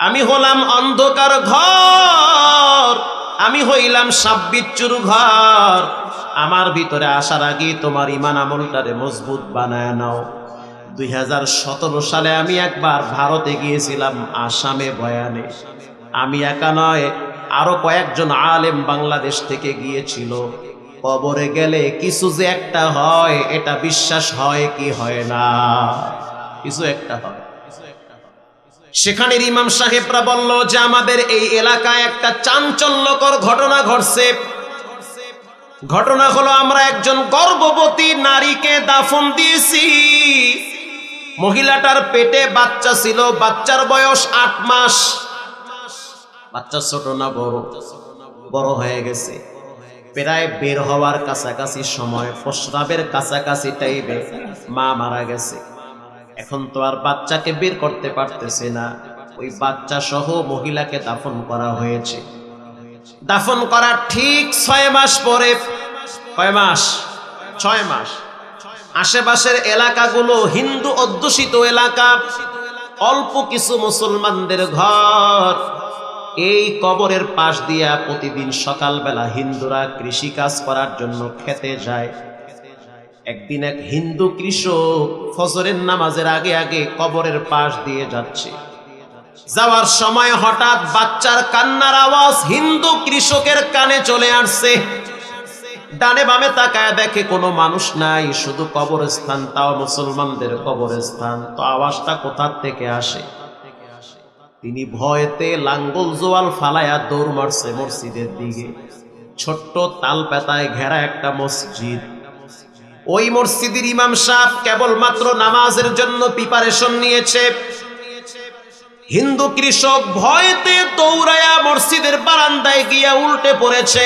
আমি হলাম অন্ধকার ঘর, আমি হইলাম সাব্বিচ্চুর ঘর আমার ভিতরে আসার আগে তোমার ইমান আমলটারে মজবুত বানায় নাও। দুই হাজার সতেরো সালে আমি একবার ভারতে গিয়েছিলাম আসামে বয়ানে। আমি একা নয়, আরও কয়েকজন আলেম বাংলাদেশ থেকে গিয়েছিল। কবরে গেলে কিছু যে একটা হয়, এটা বিশ্বাস হয় কি হয় না? কিছু একটা হয়। সেখানের ইমাম সাহেবরা বলল যে, আমাদের এই এলাকায় একটা চাঞ্চল্যকর ঘটনা ঘটছে। ঘটনা হলো, আমরা একজন গর্ভবতী নারীকে দাফন দিয়েছি। মহিলাটার পেটে বাচ্চা ছিল, বাচ্চার বয়স আট মাস। বাচ্চা ছোট না বড় বড় হয়ে গেছে। প্রায় বের হওয়ার কাছাকাছি সময়, প্রস্রাবের কাছাকাছি টাইমে মা মারা গেছে। এখন তো আর বাচ্চাকে বের করতে পারতেছে না। ওই বাচ্চা সহ মহিলাকে দাফন করা হয়েছে। দাফন করার ঠিক ছয় মাস পরে, কয় মাস? ছয় মাস। আশেপাশের এলাকাগুলো হিন্দু অধ্যুষিত এলাকা। অল্প কিছু মুসলমানদের ঘর। এই কবরের পাশ দিয়া প্রতিদিন সকালবেলা হিন্দুরা কৃষি কাজ করার জন্য খেতে যায়। একদিন এক হিন্দু কৃষক ফজরের নামাজের আগে আগে কবরের পাশ দিয়ে যাচ্ছে। যাওয়ার সময় হঠাৎ বাচ্চার কান্নার আওয়াজ হিন্দু কৃষকের কানে চলে আসছে। ডানে বামে তাকায় দেখে কোনো মানুষ নাই, শুধু কবরস্থান, তাও মুসলমানদের কবরস্থান। তো আওয়াজটা কোথার থেকে আসে? তিনি ভয়েতে লাঙ্গল জোয়াল ফালায়া দৌড় মারছে মসজিদের দিকে। ছোট্ট তাল পেতায় ঘেরা একটা মসজিদ। ওই মসজিদের ইমাম সাহেব কেবলমাত্র নামাজের জন্য প্রিপারেশন নিয়েছে। হিন্দু কৃষক ভয়েতে দৌড়ায়া মসজিদের বারান্দায় গিয়া উল্টে পড়েছে।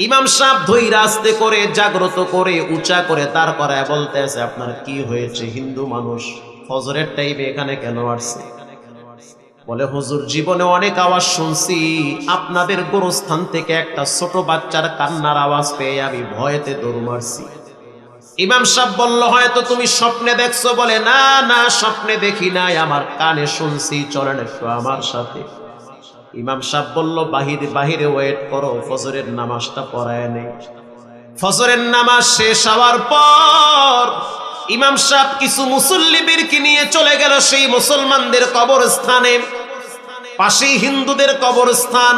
ইমাম সাহেব ধৈর্য আস্তে করে, জাগ্রত করে, উঁচা করে তার করায় বলতে আছে আপনার কি হয়েছে হিন্দু মানুষ? ফজরের টাইমে এখানে কেন আসছে? বলে, হুজুর, জীবনে অনেক আওয়াজ শুনছি। আপনাদের গোরস্থান থেকে একটা ছোট বাচ্চার কান্নার আওয়াজ পেয়ে আমি ভয়েতে দৌড় মারছি। ইমাম সাহেব বলল, হয়তো তুমি স্বপ্নে দেখছ বলে, না না, স্বপ্নে দেখি নাই, আমার কানে শুনছি, চলেন একটু আমার সাথে। ইমাম সাহেব বলল, বাহিরে বাহিরে ওয়েট করো, ফজরের নামাজটা পড়ায় নেই। ফজরের নামাজ শেষ হওয়ার পর ইমাম সাহেব কিছু মুসল্লিদেরকে নিয়ে চলে গেল সেই মুসলমানদের কবরস্থানে। পাশেই হিন্দুদের কবরস্থান।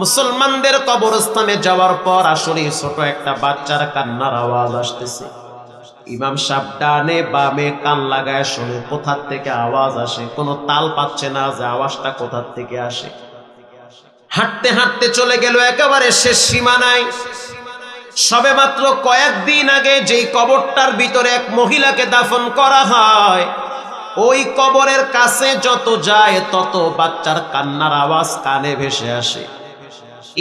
মুসলমানদের কবরস্থানে যাওয়ার পর আসলে ছোট একটা বাচ্চার কান্নার আওয়াজ আসতেছে। ইমাম সাহেব ডানে বামে কান লাগায় শুনে কোথার থেকে আওয়াজ আসে, কোনো তাল পাচ্ছে না যে আওয়াজটা কোথার থেকে আসে। হাঁটতে হাঁটতে চলে গেল একেবারে শেষ সীমানায়। সবে মাত্র কয়েকদিন আগে যেই কবরটার ভিতরে এক মহিলাকে দাফন করা হয়, ওই কবরের কাছে যত যায় তত বাচ্চার কান্নার আওয়াজ কানে ভেসে আসে।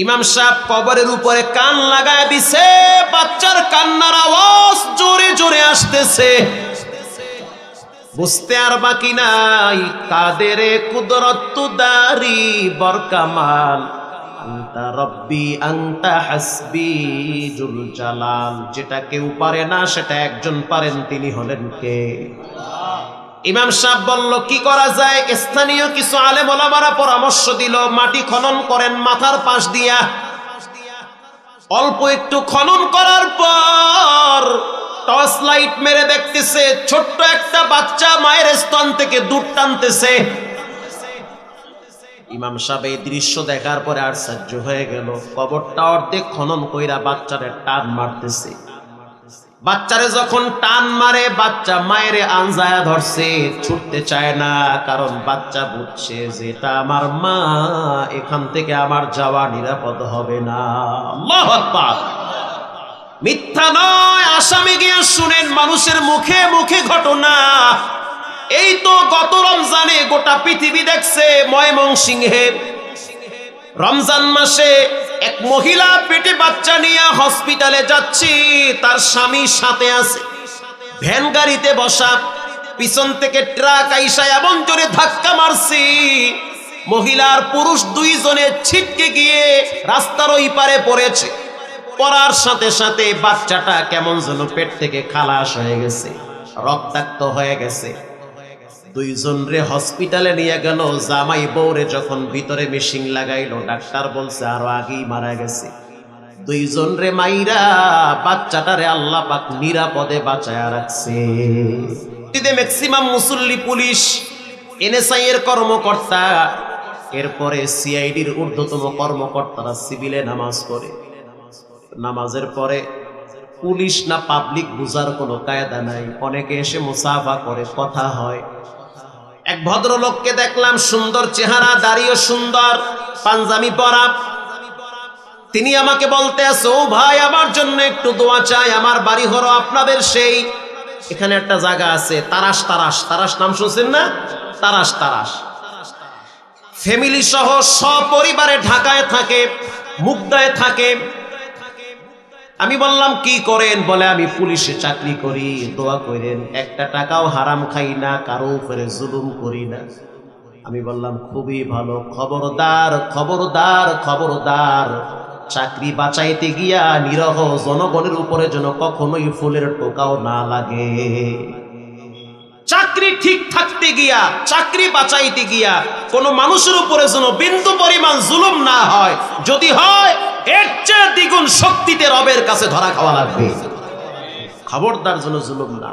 ইমাম সাহেব কবরের উপরে কান লাগায় দিছে, বাচ্চার কান্নার আওয়াজ জোরে জোরে আসতেছে। বুঝতে আর বাকি নাই, কাদের কুদরত দারি বরকামাল। রব্বি, আন্তা হাসবি যেটা কেউ পারে না, সেটা একজন পারেন, তিনি হলেন কে? ইমাম সাহেব বলল, কি করা যায়? স্থানীয় কিছু আলেম ওলামারা পরামর্শ দিল, মাটি খনন করেন মাথার পাশ দিয়া। অল্প একটু খনন করার পর টর্চ লাইট মেরে দেখতেছে, ছোট্ট একটা বাচ্চা মায়ের স্তন থেকে দুধ টানতেছে। ইমাম সাহেব এই দৃশ্য দেখার পরে আশ্চর্য হয়ে গেল। কবরটা অর্ধেক খনন কইরা বাচ্চারে টান মারতেছে। বাচ্চারে যখন টান মারে, বাচ্চা মায়েরে আনজায়া ধরছে, ছুটতে চায় না, কারণ বাচ্চা বুঝছে যেটা আমার মা, এখান থেকে আমার যাওয়া নিরাপদ হবে না। মিথ্যা নয়, আসামে গিয়ে শুনেন, মানুষের মুখে মুখে ঘটনা। এই তো গত রমজানে গোটা পৃথিবী দেখছে, ময়মনসিংহে রমজান মাসে এক মহিলা পেটে বাচ্চা নিয়ে হসপিটালে যাচ্ছি, তার স্বামী সাথে আছে। ভ্যান গাড়িতে বসা, পিছন থেকে ট্রাক আইসা এমন জোরে ধাক্কা মারছি, মহিলার পুরুষ দুইজনে ছিটকে গিয়ে রাস্তার ওই পারে পড়েছে। পড়ার সাথে সাথে বাচ্চাটা কেমন যেন পেট থেকে খালাস হয়ে গেছে, রক্তাক্ত হয়ে গেছে। দুইজন রে হসপিটালে নিয়ে গেল, জামাই বউরে যখন ভিতরে মেশিন লাগাইলো, ডাক্তার বলছে, আরও আগেই মারা গেছে। দুইজন রে মাইরা বাচ্চাটারে আল্লাহ পাক নিরাপদে বাঁচায়া রাখছে। ম্যাক্সিমাম মুসল্লি পুলিশ এনএসআই এর কর্মকর্তা, এরপরে সিআইডির ঊর্ধ্বতম কর্মকর্তারা সিভিলে নামাজ পড়ে। নামাজের পরে পুলিশ না পাবলিক বুঝার কোনো কায়দা নাই। অনেকে এসে মুসাফা করে, কথা হয়। এক ভদ্রলোককে দেখলাম সুন্দর চেহারা দাঁড়িয়ে সুন্দর পাঞ্জাবি পরা। তিনি আমাকে বলতে ও ভাই, আমার জন্য একটু দোয়া চাই, আমার বাড়ি হলো আপনাদের সেই। এখানে একটা জায়গা আছে তারাস তারাস তারাস নাম শুনছেন না? তারাস তারাস ফ্যামিলি সহ সপরিবারে ঢাকায় থাকে, মুগদায় থাকে। আমি বললাম, কি করেন? বলে, আমি পুলিশে চাকরি করি, দোয়া করেন। একটা টাকাও হারাম খাই না, কারও উপরে জুলুম করি না। আমি বললাম, খুবই ভালো। খবরদার খবরদার খবরদার। চাকরি বাঁচাইতে গিয়া নিরহ জনগণের উপরে যেন কখনোই ফুলের টোকাও না লাগে। চাকরি ঠিক থাকতে গিয়া, চাকরি বাঁচাইতে গিয়া কোনো মানুষের উপরে যেন বিন্দু পরিমাণ জুলুম না হয়। যদি হয় এর চেয়ে দ্বিগুণ শক্তিতে রবের কাছে ধরা খাওয়া লাগবে খবরদার যেন জুলুম না।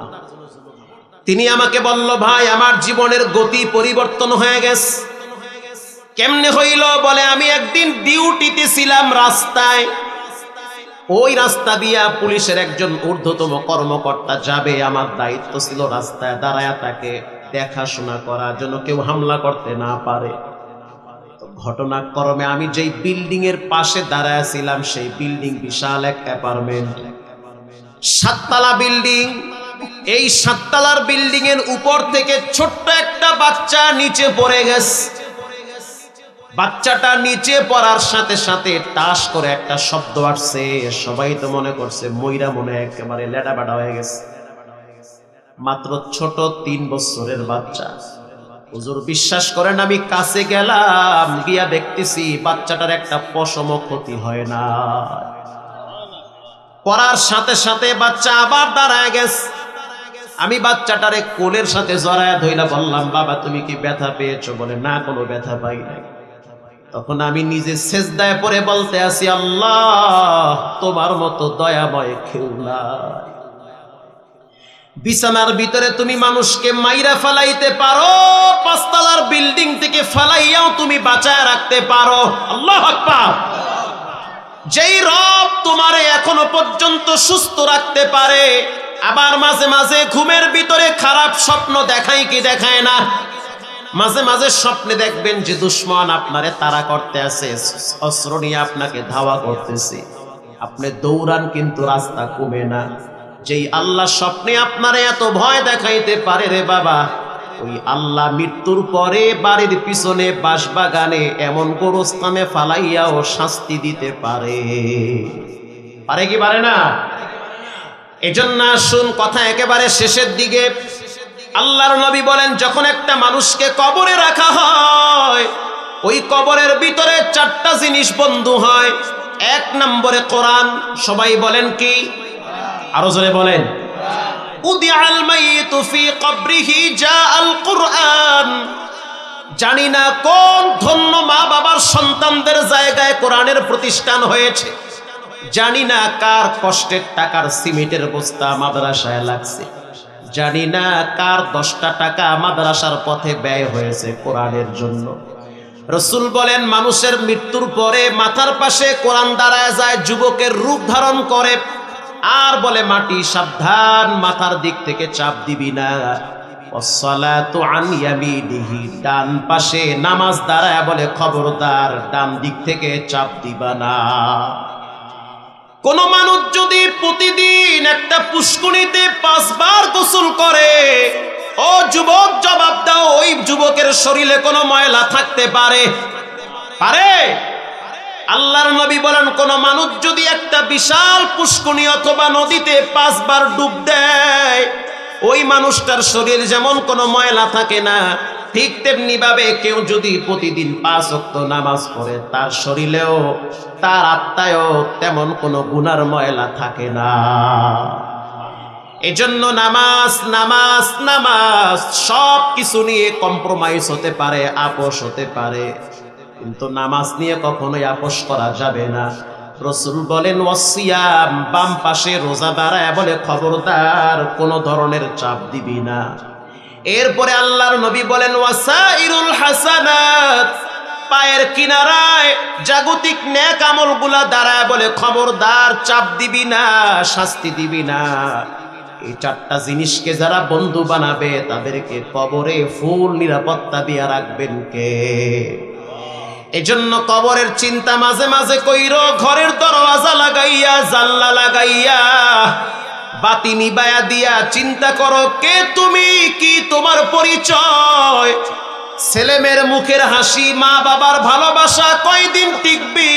তিনি আমাকে বলল, ভাই, আমার জীবনের গতি পরিবর্তন হয়ে গেছে। কেমনে হইল বলে, আমি একদিন ডিউটিতে ছিলাম রাস্তায়। ওই রাস্তা দিয়া পুলিশের একজন ঊর্ধ্বতম কর্মকর্তা যাবে, আমার দায়িত্ব ছিল রাস্তায় দাঁড়ায় তাকে দেখাশোনা করা যেন কেউ হামলা করতে না পারে। ঘটনাক্রমে আমি যেই বিল্ডিং এর পাশে দাঁড়ায় ছিলাম, সেই বিল্ডিং বিশাল এক অ্যাপার্টমেন্ট। সাততলা বিল্ডিং। এই সাততলার বিল্ডিং এর উপর থেকে ছোট্ট একটা বাচ্চা নিচে পড়ে গেছে। বাচ্চাটা নিচে পড়ার সাথে সাথে টাস করে একটা শব্দ আসছে। সবাই তো মনে করছে ময়রা মনে একেবারে লেডা বেডা হয়ে গেছে। মাত্র ছোট তিন বছরের বাচ্চা। হুজুর বিশ্বাস করেন আমি কাছে গেলাম, গিয়া দেখতেছি বাচ্চাটার একটা পশম ক্ষতি হয় না। পড়ার সাথে সাথে বাচ্চা আবার দাঁড়ায় গেছে। আমি বাচ্চাটারে কোলের সাথে জড়ায় ধইলা বললাম, বাবা, তুমি কি ব্যথা পেয়েছ? বলে, না, কোনো ব্যথা পাই নাই। তখন আমি নিজে সেজদায় পরে বলতে আছি, আল্লাহ, তোমার মতো দয়াময় কেউ নাই। বিছানার ভিতরে তুমি মানুষকে মাইরা ফালাইতে পারো, পাঁচতলার বিল্ডিং থেকে ফালাইয়াও তুমি বাঁচায় রাখতে পারো। আল্লাহ আকবার। যেই রব তোমারে এখনও পর্যন্ত সুস্থ রাখতে পারে, আবার মাঝে মাঝে ঘুমের ভিতরে খারাপ স্বপ্ন দেখায় কি দেখায় না? মাঝে মাঝে স্বপ্নে দেখবেন যে দুশ্মন আপনারে তারা করতে আছে, অস্ত্র নিয়ে আপনাকে ধাওয়া করতেছে। আপনি দৌড়ান কিন্তু রাস্তা কমে না। যেই আল্লাহ স্বপ্নে আপনারে এত ভয় দেখাইতে পারে রে বাবা, ওই আল্লাহ মৃত্যুর পরে বাড়ির পিছনে বাঁশবাগানে এমন গোরস্থানে ফালাইয়াও শাস্তি দিতে পারে। পারে কি পারে না? এজন্য আসুন, কথা একেবারে শেষের দিকে। আল্লাহর নবী বলেন, যখন একটা মানুষকে কবরে রাখা হয়, ওই কবরের ভিতরে চারটা জিনিস বন্ধু হয়। এক নম্বরে কোরআন, সবাই বলেন কি? আরও জোরে বলেন। জানি না কোন ধন্য মা বাবার সন্তানদের জায়গায় কোরআনের প্রতিষ্ঠান হয়েছে। জানি না কার কষ্টের টাকার সিমেন্টের বস্তা মাদ্রাসায় লাগছে। জানি না কার দশটা টাকা মাদ্রাসার পথে ব্যয় হয়েছে কোরআনের জন্য। রসুল বলেন, মানুষের মৃত্যুর পরে মাথার পাশে কোরআন দাঁড়ায় যায়, যুবকের রূপ ধারণ করে। আর বলে মাটি, সাবধান, মাথার দিক থেকে চাপ দিবি না। ডান পাশে নামাজ বলে ডান দিক থেকে চাপ দিবা না। কোন মানুষ যদি প্রতিদিন একটা পুষ্কুনিতে পাঁচবার গোসল করে যুবক জবাব দাও, ওই যুবকের শরীরে কোনো ময়লা থাকতে পারে? পারে? আল্লাহর নবী বলেন, কোন মানুষ যদি একটা বিশাল পুষ্কুনি অথবা নদীতে পাঁচবার ডুব দেয়, ওই মানুষটার শরীর যেমন কোনো ময়লা থাকে না, ঠিক তেমনি ভাবে কেউ যদি প্রতিদিন পাঁচ অক্ত নামাজ পড়ে, তার শরীরেও, তার আত্মায়ও তেমন কোনো গুনার ময়লা থাকে না। এজন্য নামাজ নামাজ নামাজ সব কিছু নিয়ে কম্প্রোমাইজ হতে পারে, আপোষ হতে পারে। কিন্তু নামাজ নিয়ে কখনোই আপোষ করা যাবে না। রসুল বলেন, ওয়াসিয়াম বাম পাশে রোজা দাঁড়ায় বলে খবরদার, কোনো ধরনের চাপ দিবি না। এরপরে আল্লাহর নবী বলেন, ওয়াসাইরুল হাসানাত, পায়ের কিনারায় জাগতিক ন্যাক আমলগুলা দাঁড়ায় বলে খবরদার, চাপ দিবি না, শাস্তি দিবি না। এই চারটা জিনিসকে যারা বন্ধু বানাবে, তাদেরকে কবরে ফুল নিরাপত্তা দিয়া রাখবেন কে? এজন্য কবরের চিন্তা মাঝে মাঝে কইর, ঘরের দরওয়াজা লাগাইয়া জাল্লা লাগাইয়া, বাতি নিবায়া দিয়া চিন্তা করো, কে তুমি, কি তোমার পরিচয়? ছেলেমেয়ের মুখের হাসি মা বাবার ভালোবাসা কয়দিন টিকবি?